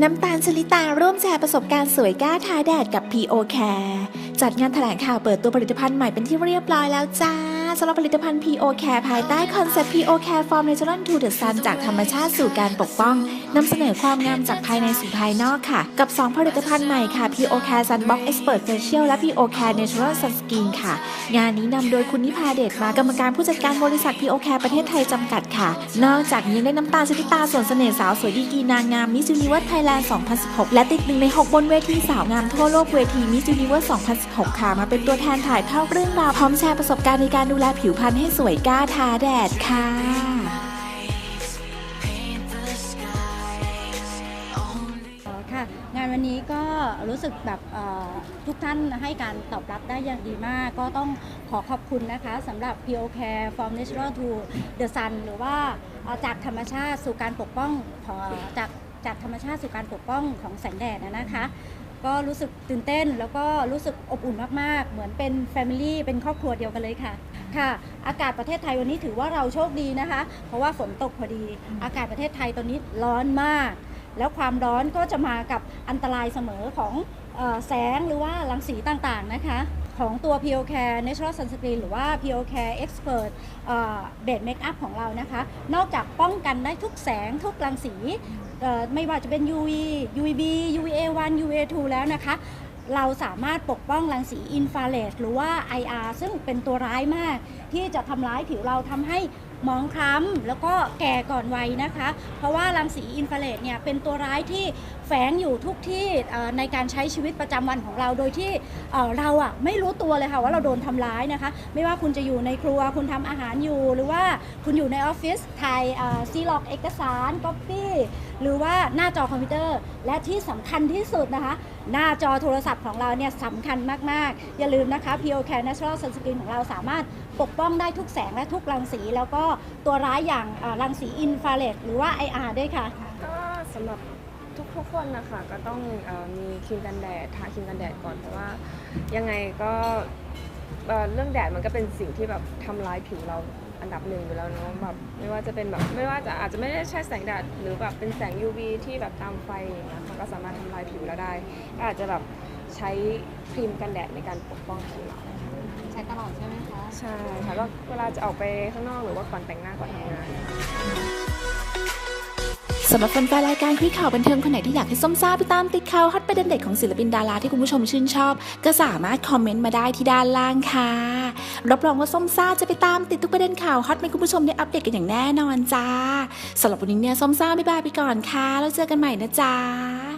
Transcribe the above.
น้ำตาลชลิตาร่วมแชร์ประสบการณ์สวยกล้าท้าแดดกับ PO Care จัดงานแถลงข่าวเปิดตัวผลิตภัณฑ์ใหม่เป็นที่เรียบร้อยแล้วจ้า สำหรับผลิตภัณฑ์ PO Care ภายใต้คอนเซ็ปต์ PO Care from Natural to the Sun จากธรรมชาติสู่การปกป้องนำเสนอความงามจากภายในสู่ภายนอกค่ะ กับ 2 ผลิตภัณฑ์ใหม่ค่ะ PO Care Sunbox Expert Facial และ PO Care Natural Sunscreen ค่ะ งานนี้นำโดยคุณนิพาเดชมากรรมการผู้จัดการบริษัท PO Care ประเทศไทยจำกัดค่ะ นอกจากนี้ยังได้น้ำตาลชลิตาส่วนเสน่ห์สาวสวยดีกีนางงาม Miss Universe Thailand 2016 และติดหนึ่งใน 6 บนเวทีสาวงามทั่วโลกเวที Miss Universe 2016 ค่ะ มาเป็นตัวแทนถ่ายทอดเรื่องราวพร้อมแชร์ประสบการณ์ในการดูแลผิวพรรณให้สวยกล้าทาแดดค่ะ ค่ะ งานวันนี้ก็รู้สึกแบบทุกท่านให้การตอบรับได้อย่างดีมาก ก็ต้องขอขอบคุณนะคะสำหรับ PO Care from Natural to the Sun หรือว่าจากธรรมชาติสู่การปกป้องของจากจากธรรมชาติสู่การปกป้องของแสงแดดนะนะคะก็รู้สึกตื่นเต้นแล้วก็รู้สึกอบอุ่นมาก ๆ เหมือนเป็น Family เป็นครอบครัวเดียวกันเลยค่ะ ค่ะ อากาศประเทศไทยวันนี้ถือว่าเราโชคดีนะคะ เพราะว่าฝนตกพอดี อากาศประเทศไทยตอนนี้ร้อนมาก แล้วความร้อนก็จะมากับอันตรายเสมอของเออแสงหรือว่ารังสีต่างๆนะคะ ของตัว PO Care Natural Sunscreen หรือว่า PO Care Expert เบดเมคอัพของเรานะคะ นอกจากป้องกันได้ทุกแสงทุกรังสีเอ่อไม่ว่าจะเป็น UV UVB UVA1 UVA2 แล้วนะคะ เราสามารถปกป้องรังสีอินฟราเรดหรือว่า IR ซึ่งเป็นตัวร้ายมาก ที่จะทำร้ายผิวเราทำให้หมองคล้ำแล้วก็แก่ก่อนวัยนะคะ เพราะว่ารังสีอินฟราเรดเนี่ยเป็นตัวร้ายที่แฝงอยู่ทุกที่ในการใช้ชีวิตประจำวันของเรา โดยที่เอ่อเราอะไม่รู้ตัวเลยค่ะว่าเราโดนทำร้ายนะคะ ไม่ว่าคุณจะอยู่ในครัวคุณทำอาหารอยู่ หรือว่าคุณอยู่ในออฟฟิศถ่ายซีล็อกเอกสารก๊อปปี้หรือว่าหน้าจอคอมพิวเตอร์ และที่สำคัญที่สุดนะคะ หน้าจอโทรศัพท์ของเราเนี่ยสำคัญมาก ๆ อย่าลืมนะคะ PO Care Natural Sunscreen ของเราสามารถปกป้องได้ทุกแสงและทุกรังสี แล้วก็ตัวร้ายอย่างรังสีอินฟราเรดหรือว่า IR ด้วยค่ะ ก็สำหรับทุกๆคนนะคะก็ต้องอมีครีมกันแดดทาครีมกันแดดก่อนเพราะว่ายังไงก็เรื่องแดดมันก็เป็นสิ่งที่แบบทำร้ายผิวเรา อันดับหนึ่งอยู่แล้วเนาะแบบไม่ว่าจะเป็นแบบไม่ว่าจะอาจจะไม่ได้ใช้แสงแดดหรือแบบเป็นแสง UV ที่แบบตามไฟอย่างเงี้ยค่ะก็สามารถทำลายผิวเราได้ก็อาจจะแบบใช้ครีมกันแดดในการปกป้องผิวเราใช้ตลอดใช่ไหมคะ ใช่ค่ะก็เวลาจะออกไปข้างนอกหรือว่าก่อนแต่งหน้าก่อนทำงาน สำหรับแฟนๆรายการคุยข่าวบันเทิงคนไหนที่อยากให้ส้มซ่าไปตามติดข่าวฮอตประเด็นเด็ดของศิลปินดาราที่คุณผู้ชมชื่นชอบ ก็สามารถคอมเมนต์มาได้ที่ด้านล่างค่ะ รับรองว่าส้มซ่าจะไปตามติดทุกประเด็นข่าวฮอตให้คุณผู้ชมได้อัปเดตกันอย่างแน่นอนจ้าสำหรับวันนี้เนี่ยส้มซ่าบ๊ายบายไปก่อนค่ะแล้วเจอกันใหม่นะจ๊ะ